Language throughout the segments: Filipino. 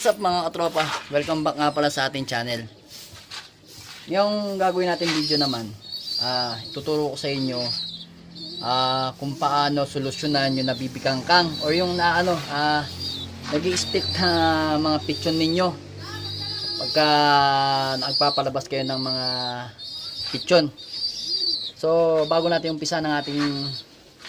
What's up mga katropa? Welcome back nga pala sa ating channel. Yung gagawin natin video naman, ah tuturo ko sa inyo ah kung paano solusyonan yung nabibigangkang or yung na ano, ah nag-i-split na mga picture ninyo pagka nagpapalabas kayo ng mga pichon. So, bago natin umpisa ng ating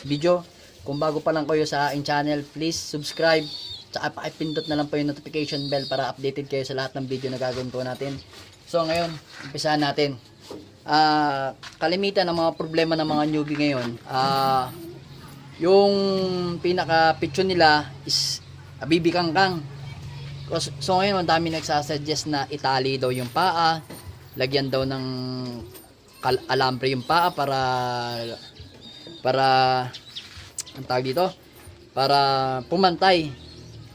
video, kung bago pa lang kayo sa aking channel, please subscribe Tsaka pakipindot na lang po yung notification bell para updated kayo sa lahat ng video na gagawin po natin. So ngayon, umpisahan natin. Ah, kalimitan ng mga problema ng mga newbie ngayon, ah yung pinaka picture nila is abibikangkang. So, so ngayon, ang dami nagsasuggest na itali daw yung paa, lagyan daw ng alambre yung paa para para ang tawag dito para pumantay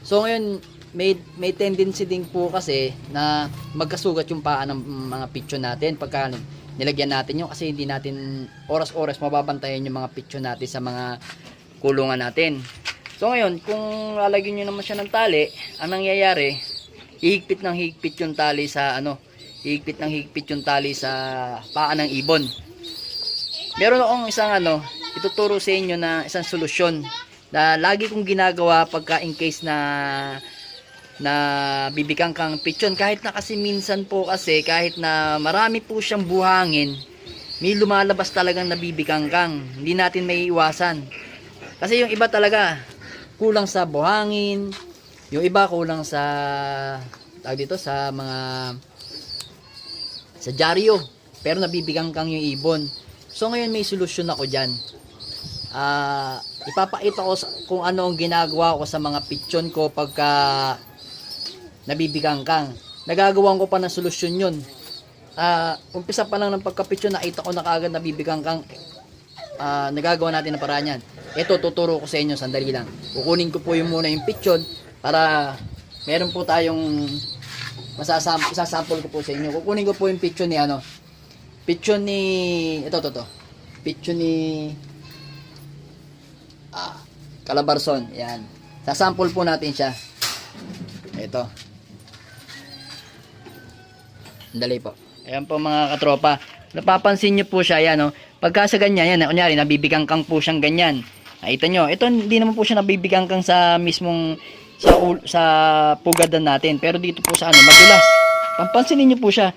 So ngayon, may, may tendency din po kasi na magkasugat yung paa ng mga picture natin pagka nilagyan natin yung kasi hindi natin oras-oras mababantayan yung mga picture natin sa mga kulungan natin. So ngayon, kung lalagyan nyo naman siya ng tali, ang nangyayari, hihigpit ng higpit yung tali sa ano, hihigpit ng higpit yung tali sa paa ng ibon. Meron akong isang ano, ituturo sa inyo na isang solusyon na lagi kong ginagawa pagka in case na na bibigyan kang pichon. Kahit na kasi minsan po kasi kahit na marami po siyang buhangin may lumalabas talagang nabibigyan kang. Hindi natin may iwasan. Kasi yung iba talaga kulang sa buhangin. Yung iba kulang sa tawag dito sa mga sa dyaryo. Pero nabibigyan kang yung ibon. So ngayon may solusyon ako dyan. Ah ipapakita ko kung ano ang ginagawa ko sa mga pichon ko pagka nabibigang kang. Nagagawan ko pa ng solusyon yun. Ah, umpisa pa lang ng pagka-pichon, nakita ko na kaagad nabibigang kang. Ah, nagagawa natin ng paraan yan. Ito, tuturo ko sa inyo, sandali lang. Kukunin ko po yung muna yung pichon para meron po tayong masasam isasample ko po sa inyo. Kukunin ko po yung pichon ni ano. Pichon ni ito to to. Pichon ni Calabarzon. Yan. Sasample po natin siya. Ito. Dali po. Ayan po mga katropa. Napapansin nyo po siya, yan, no? Pagka sa ganyan, yan, kunyari, nabibigang po siyang ganyan. Nakita nyo, ito hindi naman po siya nabibigang sa mismong sa sa pugadan natin. Pero dito po sa ano, madulas. Pampansinin nyo po siya.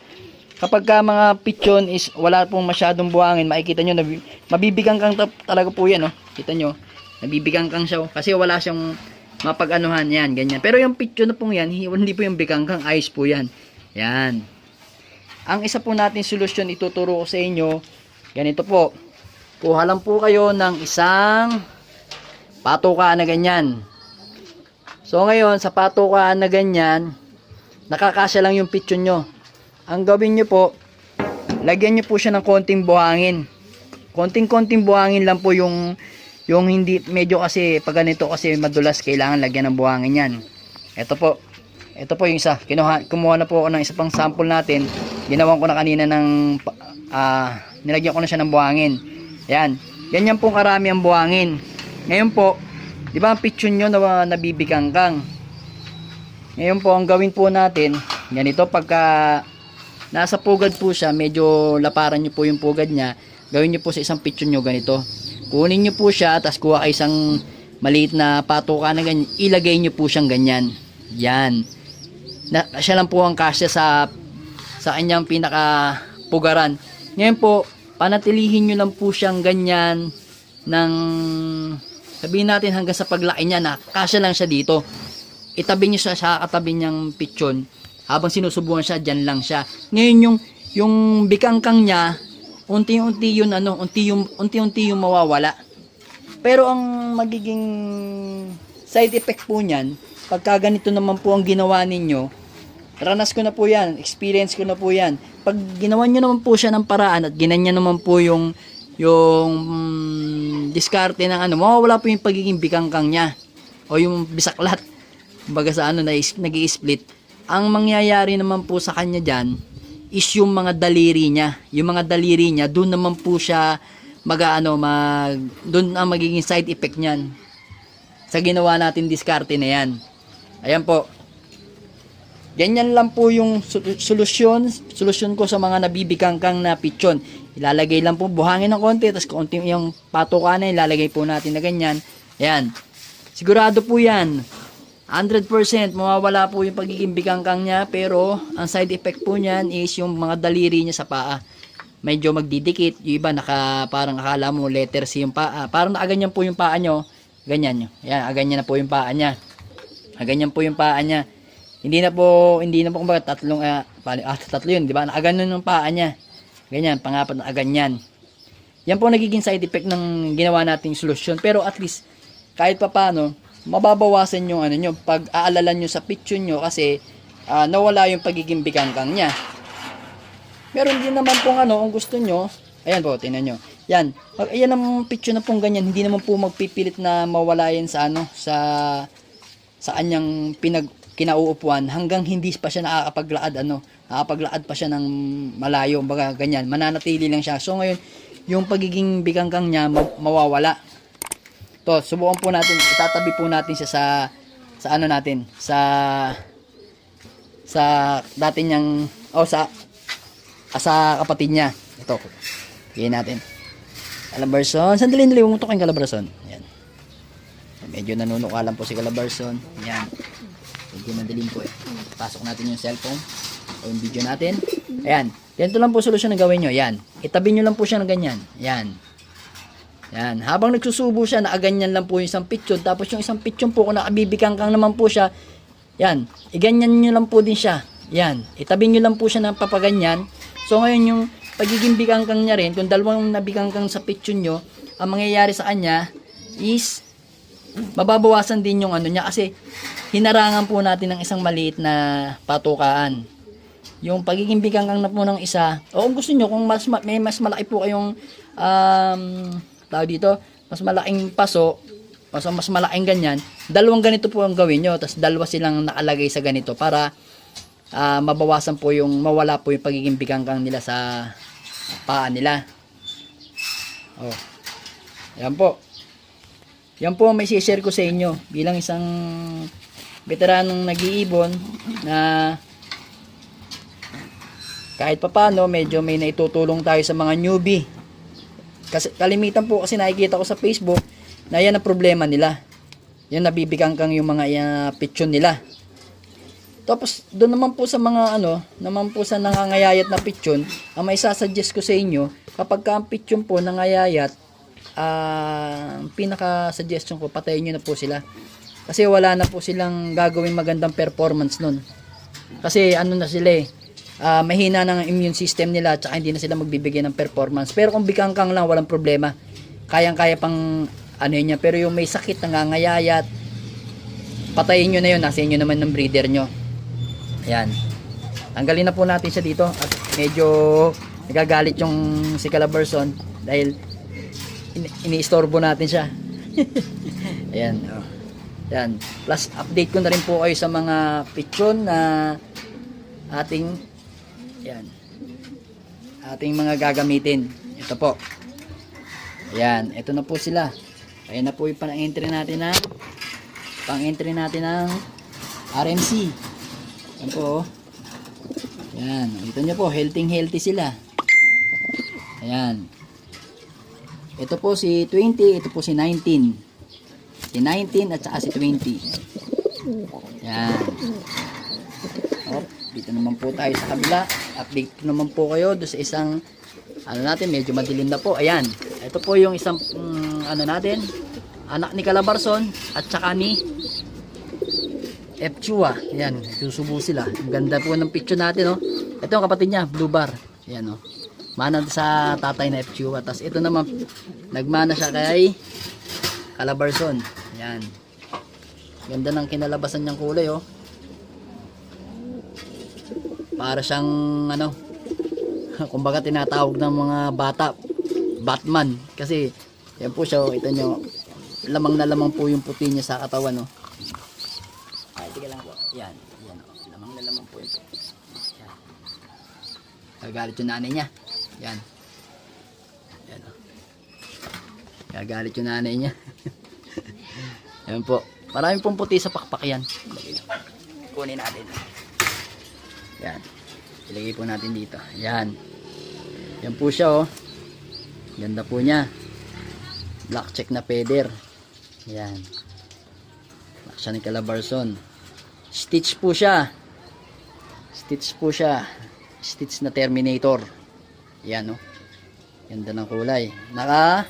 Kapag ka mga pichon is wala pong masyadong buhangin, makikita nyo, mabibigang kang ta- talaga po yan, no? Kita nyo, nabibigang kang siya, kasi wala siyang mapag-anuhan yan, ganyan. Pero yung pichon na pong yan, hi- hindi po yung bigang kang, ayos po yan. Yan. Ang isa po natin solusyon ituturo ko sa inyo, ganito po. Kuha lang po kayo ng isang patukaan na ganyan. So ngayon, sa patukaan na ganyan, nakakasya lang yung pichon nyo. Ang gawin nyo po, lagyan nyo po siya ng konting buhangin. Konting-konting buhangin lang po yung yung hindi medyo kasi pag ganito kasi madulas kailangan lagyan ng buhangin yan. Ito po. Ito po yung isa. Kinuha, kumuha na po ako ng isa pang sample natin. Ginawan ko na kanina ng ah, nilagyan ko na siya ng buhangin. Yan. Ganyan pong karami ang buhangin. Ngayon po, di ba ang picture nyo na nabibigang kang? Ngayon po, ang gawin po natin, ganito pagka nasa pugad po siya, medyo laparan nyo po yung pugad niya, gawin nyo po sa isang picture nyo ganito. Kunin nyo po siya, tapos kuha kayo isang maliit na patuka na ganyan, ilagay nyo po siyang ganyan. Yan. Na, siya lang po ang kasya sa sa kanyang pinaka pugaran. Ngayon po, panatilihin nyo lang po siyang ganyan ng sabihin natin hanggang sa paglaki niya na kasya lang siya dito. Itabi niyo siya sa katabi niyang pichon habang sinusubukan siya, dyan lang siya. Ngayon yung yung bikangkang niya, unti-unti yun ano, unti yung unti-unti yung mawawala. Pero ang magiging side effect po niyan, pagka ganito naman po ang ginawa ninyo, ranas ko na po yan, experience ko na po yan. Pag ginawa nyo naman po siya ng paraan at ginanya naman po yung yung mm, diskarte ng ano, mawawala po yung pagiging bikangkang niya o yung bisaklat. Kumbaga sa ano na nag-i-split. Ang mangyayari naman po sa kanya diyan is yung mga daliri niya. Yung mga daliri niya, doon naman po siya mag ano, mag doon ang magiging side effect niyan. Sa ginawa natin diskarte na yan. Ayan po. Ganyan lang po yung solusyon, solusyon ko sa mga nabibigangkang na pichon. Ilalagay lang po, buhangin ng konti, tapos konti yung patukan na, ilalagay po natin na ganyan. Yan. Sigurado po yan. 100% mawawala po yung pagiging bigangkang niya, pero ang side effect po niyan is yung mga daliri niya sa paa. Medyo magdidikit, yung iba naka, parang akala mo letter C yung paa. Parang nakaganyan po yung paa nyo. Ganyan nyo. Yan, aganyan na po yung paa niya. Aganyan po yung paa niya. Hindi na po, hindi na po kumbaga tatlong, pali, ah tatlo yun, di ba? Nakaganon yung paa niya. Ganyan, pangapat na ganyan. Yan po nagiging side effect ng ginawa nating solusyon. Pero at least, kahit pa paano, mababawasan yung ano nyo, pag aalalan nyo sa picture nyo kasi ah, nawala yung pagiging bigangkang niya. Meron din naman pong ano, kung gusto nyo, ayan po, tingnan nyo. Yan, ayan ang picture na pong ganyan, hindi naman po magpipilit na mawala yan sa ano, sa sa anyang pinag kinauupuan hanggang hindi pa siya nakakapaglaad ano, nakakapaglaad pa siya ng malayo, baga ganyan, mananatili lang siya. So ngayon, yung pagiging bigangkang niya ma- mawawala. To, subukan po natin, itatabi po natin siya sa sa ano natin, sa sa dati niyang oh sa ah, sa kapatid niya. Ito. Gawin natin. Calabarzon. Sandali, sandali. Huwag mo Calabarzon. Yan. Medyo nanunuka lang po si Calabarzon. Yan. Medyo madilim po eh. Pasok natin yung cellphone. O yung video natin. Ayan. Ganito lang po solusyon na gawin nyo. Yan. Itabi nyo lang po siya ng ganyan. Yan. Yan. Habang nagsusubo siya, nakaganyan lang po yung isang picture. Tapos yung isang picture po, kung nakabibigang kang naman po siya, yan. Iganyan nyo lang po din siya. Yan. Itabi nyo lang po siya ng papaganyan. So ngayon yung pagiging bigangkang niya rin, kung dalawang nabigangkang sa picture nyo, ang mangyayari sa kanya is mababawasan din yung ano niya kasi hinarangan po natin ng isang maliit na patukaan. Yung pagiging bigangkang na po ng isa, o kung gusto nyo, kung mas, ma- may mas malaki po kayong um, tawag dito, mas malaking paso, mas, mas malaking ganyan, dalawang ganito po ang gawin nyo, tapos dalawa silang nakalagay sa ganito para ah, mabawasan po yung, mawala po yung pagiging bigangkang nila sa paa nila. Oh. Yan po. Yan po ang may share ko sa inyo bilang isang veteranong nag-iibon na kahit papano medyo may naitutulong tayo sa mga newbie. Kasi kalimitan po kasi nakikita ko sa Facebook na yan ang problema nila. Yan nabibigang kang yung mga uh, picture nila. Tapos doon naman po sa mga ano, naman po sa nangangayayat na pityon, ang may sasuggest ko sa inyo, kapag ka ang pityon po nangayayat, ah, ang pinaka suggestion ko, patayin nyo na po sila. Kasi wala na po silang gagawin magandang performance nun. Kasi ano na sila eh, ah, mahina ng immune system nila at hindi na sila magbibigay ng performance. Pero kung bigangkang lang, walang problema. Kayang-kaya pang ano yun. Pero yung may sakit, nangangayayat, patayin nyo na yun. Nasa inyo naman ng breeder nyo. Ayan. Tanggalin na po natin siya dito at medyo nagagalit yung si Calabarzon dahil ini- iniistorbo natin siya. Ayan. Ayan. Plus update ko na rin po kayo sa mga pichon na ating ayan. Ating mga gagamitin. Ito po. Ayan. Ito na po sila. Ayan na po yung pang-entry natin na pang-entry natin ng RMC. Yan po. oh. Yan. Ito nyo po, healthy healthy sila. Ayan. Ito po si 20, ito po si 19. Si 19 at saka si 20. Yan. Dito naman po tayo sa kabila. Update ko naman po kayo do sa isang ano natin, medyo madilim na po. Ayan. Ito po yung isang mm, ano natin, anak ni Calabarzon at saka ni F. Chua. Yan, susubo sila. Ang ganda po ng picture natin, oh. Ito ang kapatid niya, Blue Bar. Yan, oh. Mana sa tatay na F. Chua. Tapos ito naman, nagmana siya kay Calabarzon. Yan. Ganda ng kinalabasan niyang kulay, oh. Para siyang, ano, kumbaga tinatawag ng mga bata, Batman. Kasi, yan po siya, oh. Ito nyo, lamang na lamang po yung puti niya sa katawan, oh. Ay, tiga lang po. Yan. Yan. O. Lamang na lamang po ito. Yan. Gagalit yung nanay niya. Yan. Yan. O. Gagalit yung nanay niya. yan po. Maraming pong puti sa pakpak yan. Kunin natin. Yan. Ilagay po natin dito. Yan. Yan po siya oh. Ganda po niya. Black check na feather. Yan. Black siya ni Calabarzon. Stitch po siya. Stitch po siya. Stitch na Terminator. Yan oh. Ganda ng kulay. Naka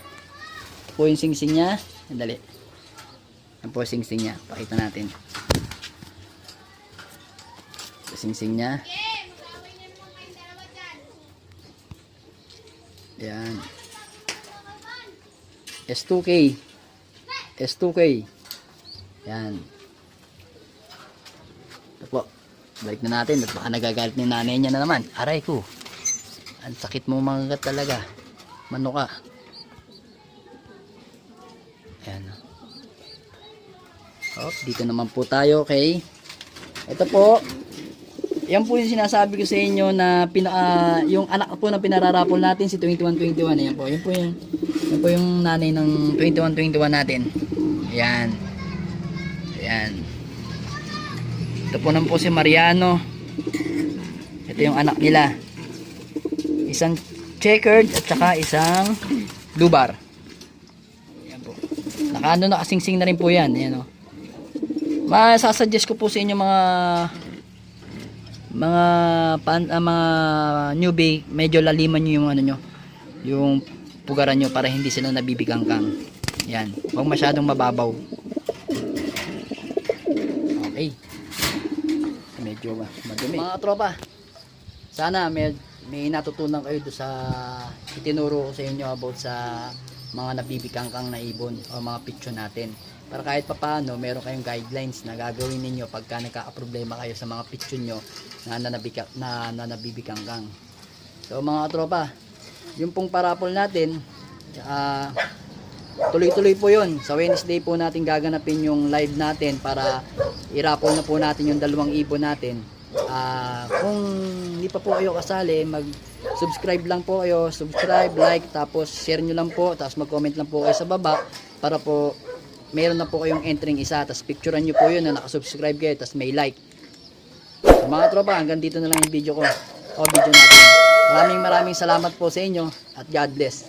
po yung singsing niya. Andali. Yan po singsing niya. Pakita natin. Singsing niya. Yan. S2K. S2K. Yan. Ito po. Balik na natin. At baka nagagalit ni nanay niya na naman. Aray ko. Ang sakit mo mga talaga. Mano ka. Ayan. Oh, dito naman po tayo kay ito po yan po yung sinasabi ko sa inyo na pinaka yung anak po na pinararapol natin si 2121 ayan po yan po yung yan po yung nanay ng 2121 natin. Ayan. Ayan. Ito po naman po si Mariano. Ito yung anak nila. Isang checkered at saka isang lubar ayan po. Nakaano nakasingsing na rin po yan. Ayan o masasuggest ko po sa inyo mga mga pan, ah, mga newbie medyo laliman nyo yung ano nyo yung pugaran nyo para hindi sila nabibigangkang yan huwag masyadong mababaw. Okay. Medyo ma- madumi. Mga tropa sana may, may natutunan kayo do sa itinuro ko sa inyo about sa mga nabibigangkang na ibon o mga picture natin para kahit papaano meron kayong guidelines na gagawin ninyo pagka nagkakaproblema kayo sa mga picture nyo na nanabika, na, na nabibigangkang so mga tropa yung pong parapol natin ah tuloy-tuloy po yun. Sa Wednesday po natin gaganapin yung live natin para irapol na po natin yung dalawang ibon natin. Ah, kung hindi pa po kayo kasali mag subscribe lang po kayo. Subscribe, like, tapos share nyo lang po tapos mag comment lang po kayo sa baba para po meron na po kayong entering isa tapos picturean nyo po yun na nakasubscribe kayo tapos may like. So, mga tropa hanggang dito na lang yung video ko. O video natin. Maraming maraming salamat po sa inyo at God bless.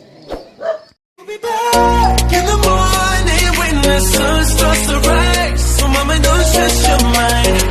Mama, don't stress your mind.